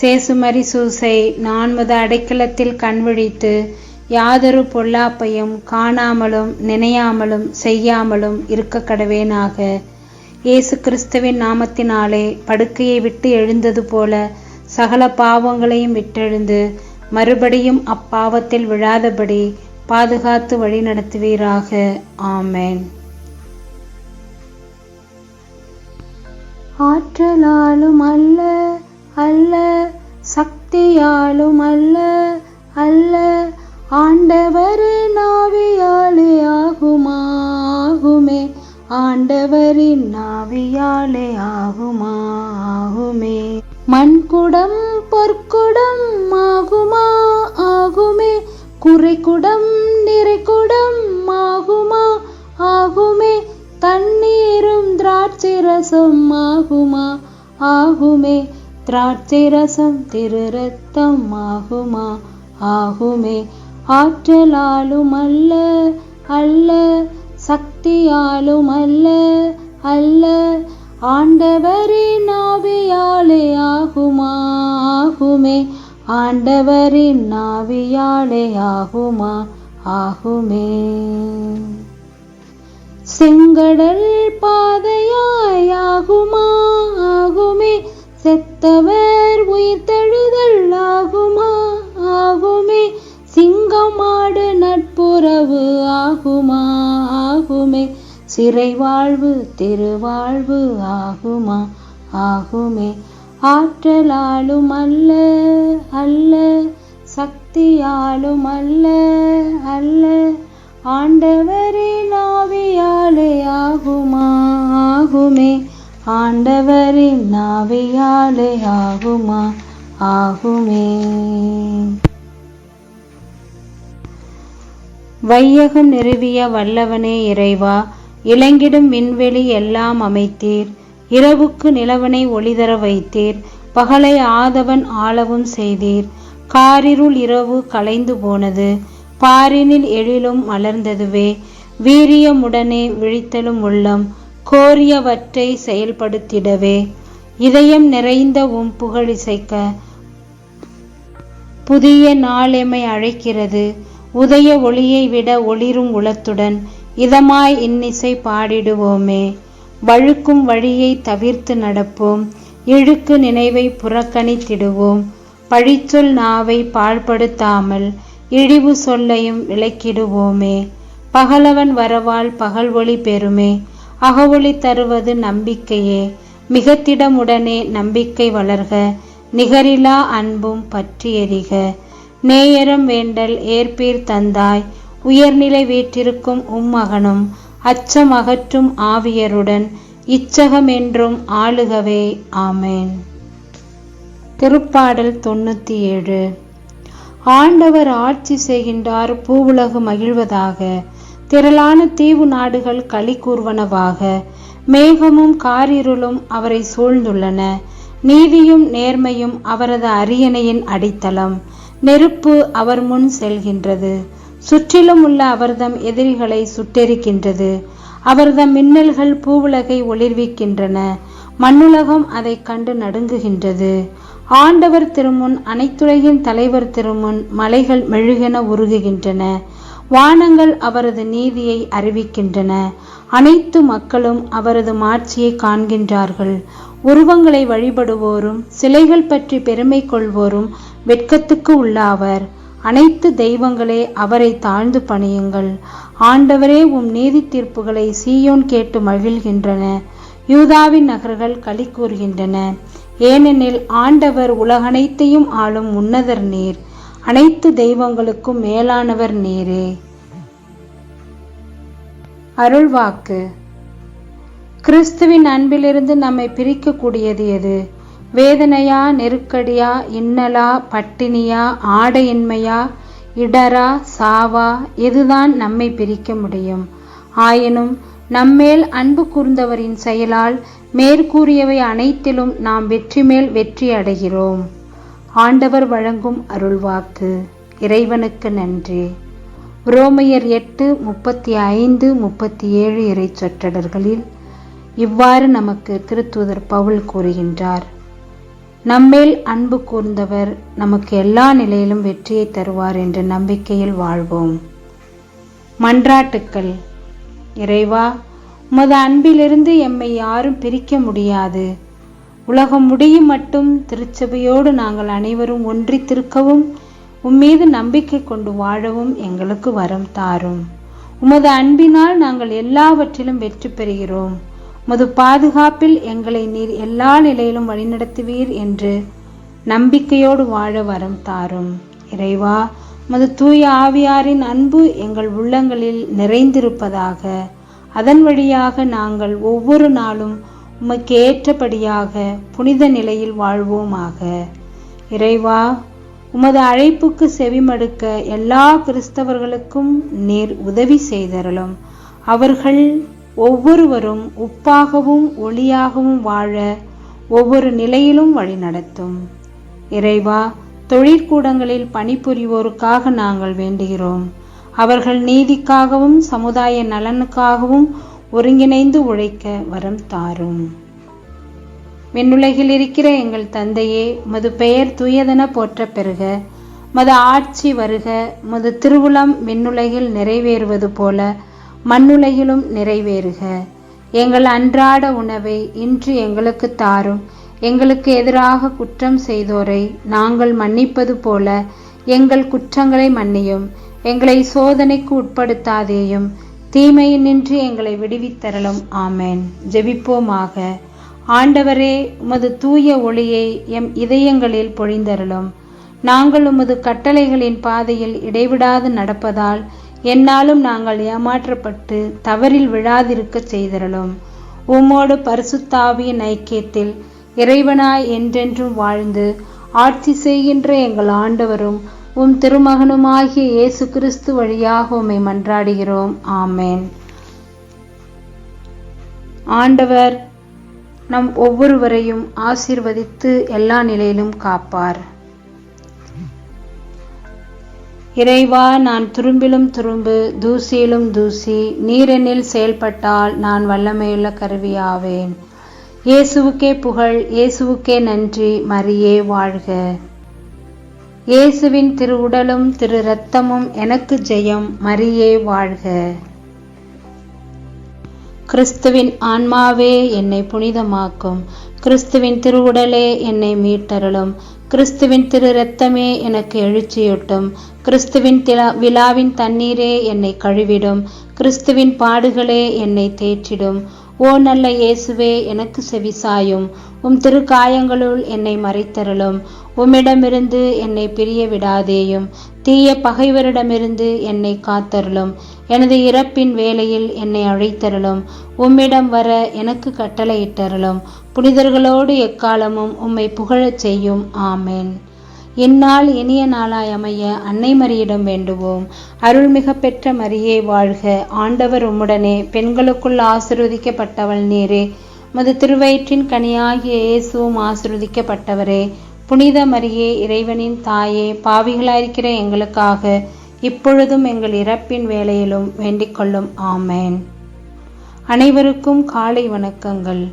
சேசுமரி சூசை நான்மது அடைக்கலத்தில் கண்விழித்து யாதொரு பொல்லாப்பையும் காணாமலும் நினையாமலும் செய்யாமலும் இருக்க கடவேனாக. இயேசு கிறிஸ்துவின் நாமத்தினாலே படுக்கையை விட்டு எழுந்தது போல சகல பாவங்களையும் விட்டெழுந்து மறுபடியும் அப்பாவத்தில் விழாதபடி பாதுகாத்து வழிநடத்துவீராக ஆமேன். ஆற்றலாலும் அல்ல அல்ல சக்தியாலும் அல்ல அல்ல. ஆண்டவரின் நாவியாலே ஆகுமாகுமே. ஆண்டவரின் நாவியாலே ஆகுமாகுமே. மண்குடம் பொற்குடம் ஆகுமா ஆகுமே. குறைக்குடம் நிறைக்குடம் ஆகுமா ஆகுமே. தண்ணீரும் திராட்சை ரசம் ஆகுமா ஆகுமே. திராட்சை ரசம் திரு ரத்தம் ஆகுமா? ஆகுமே. ஆற்றலாலும் அல்ல. அல்ல சக்தியாலும் அல்ல அல்ல. ஆண்டவரின் ஆவியாலே ஆகுமா? ஆகுமே. ஆண்டவரின் ஆவியாலே ஆகுமா? ஆகுமே. செங்கடல் பாதையாய் ஆகுமா? ஆகுமே. செத்தவர் உயிர் தழுதல் ஆகுமா. ஆகுமே சிங்கமாடு நட்புறவு ஆகுமா? ஆகுமே. சிறை வாழ்வு திருவாழ்வு ஆகுமா? ஆகுமே. ஆற்றலாலும் அல்ல அல்ல. சக்தியாலும் அல்ல அல்ல. ஆண்டவர் ஆண்டவரின் ஆவியாலே ஆகுமா? ஆகுமே. வையகம் நிறுவிய வல்லவனே இறைவா இலங்கிடும் விண்வெளி எல்லாம் அமைத்தீர். இரவுக்கு நிலவனை ஒளிதர வைத்தீர். பகலை ஆதவன் ஆளவும் செய்தீர். காரிருள் இரவு கலைந்து போனது. பாரினில் எழிலும் மலர்ந்ததுவே. வீரியமுடனே விழித்தலும் உள்ளம். கோரியவற்றை செயல்படுத்திடவே. இதயம் நிறைந்த உம் புகழிசைக்க புதிய நாளெமை அழைக்கிறது. உதய ஒளியை விட ஒளிரும் உளத்துடன் இதமாய் இன்னிசை பாடிடுவோமே. வழுக்கும் வழியை தவிர்த்து நடப்போம். இழுக்கு நினைவை புறக்கணித்திடுவோம். பழிச்சொல் நாவை பாழ்படுத்தாமல் இழிவு சொல்லையும் விளக்கிடுவோமே. பகலவன் வரவால் பகல் ஒளி பெறுமே. அகவொளி தருவது நம்பிக்கையே. மிகத்திடமுடனே நம்பிக்கை வளர்க. நிகரிலா அன்பும் பற்றி எரிக. நேயரம் வேண்டல் ஏற்பீர் தந்தாய். உயர்நிலை வீற்றிருக்கும் உம்மகனும் அச்சம் அகற்றும் ஆவியருடன் இச்சகமென்றும் ஆளுகவே. ஆமேன். திருப்பாடல் தொண்ணூத்தி ஏழு ஆண்டவர் ஆட்சி செய்கின்றார் பூவுலகு மகிழ்வதாக. திரளான தீவு நாடுகள் களி கூர்வனவாக மேகமும் காரிருளும் அவரை சூழ்ந்துள்ளன. நீதியும் நேர்மையும் அவரது அரியணையின் அடித்தளம். நெருப்பு அவர் முன் செல்கின்றது. சுற்றிலும் உள்ள அவர்தம் எதிரிகளை சுட்டெரிக்கின்றது. அவர்தம் மின்னல்கள் பூவுலகை ஒளிர்விக்கின்றன. மண்ணுலகம் அதை கண்டு நடுங்குகின்றது. ஆண்டவர் திருமுன் அனைத்துலகின் தலைவர் திருமுன் மலைகள் மெழுகென உருகுகின்றன. வானங்கள் அவரது நீதியை அறிவிக்கின்றன. அனைத்து மக்களும் அவரது மாட்சியை காண்கின்றார்கள். உருவங்களை வழிபடுவோரும் சிலைகள் பற்றி பெருமை கொள்வோரும் வெட்கத்துக்கு உள்ளாவர். அனைத்து தெய்வங்களே அவரை தாழ்ந்து பணியுங்கள். ஆண்டவரே உம் நீதி தீர்ப்புகளை சீயோன் கேட்டு மகிழ்கின்றன. யூதாவின் நகர்கள் களி கூறுகின்றன. ஏனெனில் ஆண்டவர் உலகனைத்தையும் ஆளும் உன்னதர் நீர். அனைத்து தெய்வங்களுக்கும் மேலானவர் நீரே. அருள்வாக்கு. கிறிஸ்துவின் அன்பிலிருந்து நம்மை பிரிக்கக்கூடியது எது? வேதனையா நெருக்கடியா இன்னலா பட்டினியா ஆடையின்மையா இடரா சாவா இதுதான் நம்மை பிரிக்க முடியும்? ஆயினும் நம்மேல் அன்பு கூர்ந்தவரின் செயலால் மேற்கூறியவை அனைத்திலும் நாம் வெற்றி மேல் வெற்றி அடைகிறோம். ஆண்டவர் வழங்கும் அருள்வாக்கு. இறைவனுக்கு நன்றி. ரோமையர் எட்டு முப்பத்தி ஐந்து முப்பத்தி ஏழு இறை சொற்றடர்களில் இவ்வாறு நமக்கு திருத்துதர் பவுல் கூறுகின்றார். நம்மேல் அன்பு கூர்ந்தவர் நமக்கு எல்லா நிலையிலும் வெற்றியை தருவார் என்ற நம்பிக்கையில் வாழ்வோம். மன்றாட்டுக்கள். இறைவா உமது அன்பிலிருந்து எம்மை யாரும் பிரிக்க முடியாது. உலகம் முடியும் மட்டும் திருச்சபையோடு நாங்கள் அனைவரும் ஒன்றித்திருக்கவும் உம்மீது நம்பிக்கை கொண்டு வாழவும் எங்களுக்கு வரம் தாரும். உமது அன்பினால் நாங்கள் எல்லாவற்றிலும் வெற்றி பெறுகிறோம். உமது பாதுகாப்பில் எங்களை நீர் எல்லா நிலையிலும் வழிநடத்துவீர் என்று நம்பிக்கையோடு வாழ வரம் தாரும். இறைவா உமது தூய ஆவியாரின் அன்பு எங்கள் உள்ளங்களில் நிறைந்திருப்பதாக அதன் வழியாக நாங்கள் ஒவ்வொரு நாளும் உமக்கு ஏற்றபடியாக புனித நிலையில் வாழ்வோமாக. இறைவா உமது அழைப்புக்கு செவிமடுக்க எல்லா கிறிஸ்தவர்களுக்கும் நீர் உதவி செய்தரலும் அவர்கள் ஒவ்வொருவரும் உப்பாகவும் ஒளியாகவும் வாழ ஒவ்வொரு நிலையிலும் வழிநடத்தும் இறைவா தொழிற்கூடங்களில் பணிபுரிவோருக்காக நாங்கள் வேண்டுகிறோம். அவர்கள் நீதிக்காகவும் சமுதாய நலனுக்காகவும் ஒருங்கிணைந்து உழைக்க வரம் தாரும். விண்ணுலகில் இருக்கிற எங்கள் தந்தையே மது பெயர் தூயதென போற்ற பெறுக. மது ஆட்சி வருக. மது திருவுளம் விண்ணுலகில் நிறைவேறுவது போல மண்ணுலகிலும் நிறைவேறுக. எங்கள் அன்றாட உணவை இன்று எங்களுக்கு தாரும். எங்களுக்கு எதிராக குற்றம் செய்தோரை நாங்கள் மன்னிப்பது போல எங்கள் குற்றங்களை மன்னியும். எங்களை சோதனைக்கு உட்படுத்தாதேயும். தீமையினின்று எங்களை விடுவித்தரலும் ஆமேன். ஜெபிப்போமாக. ஆண்டவரே உமது தூய ஒளியை எம் இதயங்களில் பொழிந்தருளும். நாங்கள் உமது கட்டளைகளின் பாதையில் இடைவிடாது நடப்பதால் என்னாலும் நாங்கள் ஏமாற்றப்பட்டு தவறில் விழாதிருக்க செய்தரலும் உம்மோடு பரிசுத்தாவியின் ஐக்கியத்தில் இறைவனாய் என்றென்றும் வாழ்ந்து ஆட்சி செய்கின்ற எங்கள் ஆண்டவரும் உம் திருமகனுமாகிய இயேசு கிறிஸ்து வழியாக உம்மை மன்றாடுகிறோம். ஆமேன். ஆண்டவர் நம் ஒவ்வொருவரையும் ஆசீர்வதித்து எல்லா நிலையிலும் காப்பார். இறைவா நான் துரும்பிலும் துரும்பு தூசியிலும் தூசி நீரெனில் செயல்பட்டால் நான் வல்லமையுள்ள கருவியாவேன். இயேசுவுக்கே புகழ் இயேசுவுக்கே நன்றி மரியே வாழ்க. இயேசுவின் திரு உடலும் திரு இரத்தமும் எனக்கு ஜெயம். மரியே வாழ்க. கிறிஸ்துவின் ஆன்மாவே என்னை புனிதமாக்கும். கிறிஸ்துவின் திருவுடலே என்னை மீட்டருளும். கிறிஸ்துவின் திரு இரத்தமே எனக்கு எழுச்சியூட்டும். கிறிஸ்துவின் திலா விழாவின் தண்ணீரே என்னை கழுவிடும். கிறிஸ்துவின் பாடுகளே என்னை தேற்றிடும். ஓ நல்ல இயேசுவே எனக்கு செவிசாயும். உம் திருக்காயங்களுள் என்னை மறைத்தருளும். உம்மிடமிருந்து என்னை பிரிய விடாதேயும் தீய பகைவரிடமிருந்து என்னை காத்தருளும். எனது இறப்பின் வேலையில் என்னை அழைத்தருளும். உம்மிடம் வர எனக்கு கட்டளையிட்டருளும். புனிதர்களோடு எக்காலமும் உம்மை புகழச் செய்யும். ஆமேன். இந்நாள் இனிய நாளாய் அமைய அன்னை மரியிடம் வேண்டுவோம். அருள்மிக பெற்ற மரியே வாழ்க. ஆண்டவர் உம்முடனே பெண்களுக்குள் ஆசிர்வதிக்கப்பட்டவள் நீரே. மது திருவயிற்றின் கனியாகிய இயேசுவும் ஆசிர்வதிக்கப்பட்டவரே. புனித மரியே இறைவனின் தாயே பாவிகளாயிருக்கிற எங்களுக்காக இப்பொழுதும் எங்கள் இறப்பின் வேலையிலும் வேண்டிக் கொள்ளும். ஆமேன். அனைவருக்கும் காலை வணக்கங்கள்.